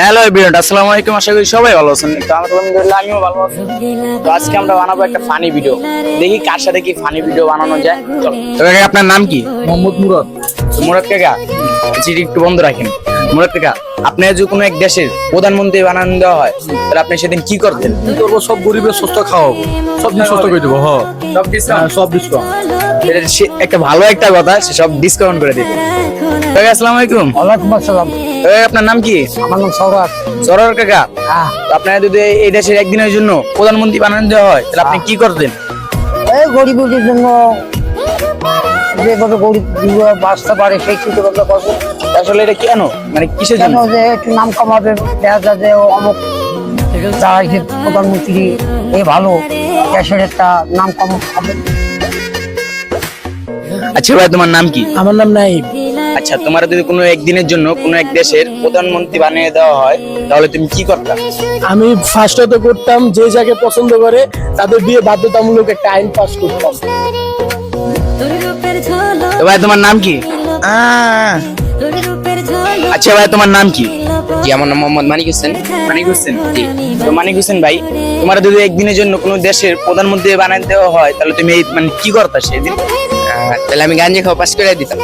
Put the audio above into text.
Hello everyone আসসালামু আলাইকুম আশা করি সবাই ভালো আছেন। তো আলহামদুলিল্লাহ আমিও ভালো আছি। তো আজকে আমরা বানাবো একটা ফানি ভিডিও দেখি কার সাথে কি ফানি ভিডিও বানানো যায়। তো কাকা আপনার নাম কি? মোহাম্মদ মুরাদ। মুরাদ কাকা চিঠি একটু বন্ধ রাখেন। মুরাদ কাকা আপনি যদি কোনো এক দেশের প্রধানমন্ত্রী বানানো দেওয়া হয় তাহলে আপনি সেদিন কি করতেন? কি করব সব গরিবের সুস্থ খাওয়াবো সব সুস্থ করে দেবো হ্যাঁ। সব ডিসকাউন্ট সব ডিসকাউন্ট একটা ভালো একটা কথা সে সব ডিসকাউন্ট করে দিবে। আসসালামু আলাইকুম। ওয়ালাইকুম আসসালাম। আপনার নাম কি? আমার নাম সৌরভ। সরোয়ার কাকা। হ্যাঁ। আপনার যদি এই দেশের একদিনের জন্য প্রধানমন্ত্রী বানানো দেওয়া হয় তাহলে আপনি কি করতেন? এই গরিবদের জন্য যেভাবে গরিব বাঁচতে পারে সেই চিন্তা করব। আসলে এটা কেন? মানে কিসের জন্য? যে একটু নাম কামাবে দেখা যে ও অমুক। যারা যে প্রধানমন্ত্রী এ ভালো দেশের একটা নাম কামাবে আচ্ছা ভাই তোমার নাম কি? আমার নাম নাইম। আচ্ছা তোমার যদি কোনো একদিনের জন্য কোনো এক দেশের প্রধানমন্ত্রী বানিয়ে দেওয়া হয় তাহলে তুমি কি করতা? আমি ফার্স্টত করতাম যে যাকে পছন্দ করে তাদের বিয়ে বাধ্যতামূলক একটা আইন পাস করতাম। তো ভাই তোমার নাম কি? আচ্ছা ভাই তোমার নাম কি? জি আমার নাম মোহাম্মদ মানিক হোসেন? মানিক হোসেন জি। তো মানিক হোসেন ভাই তোমার যদি একদিনের জন্য কোনো দেশের প্রধানমন্ত্রী বানিয়ে দেওয়া হয় তাহলে তুমি এই মানে কি করতা সেদিন? তাহলে আমি গাঞ্জে খাওয়া পাস করে দিতাম।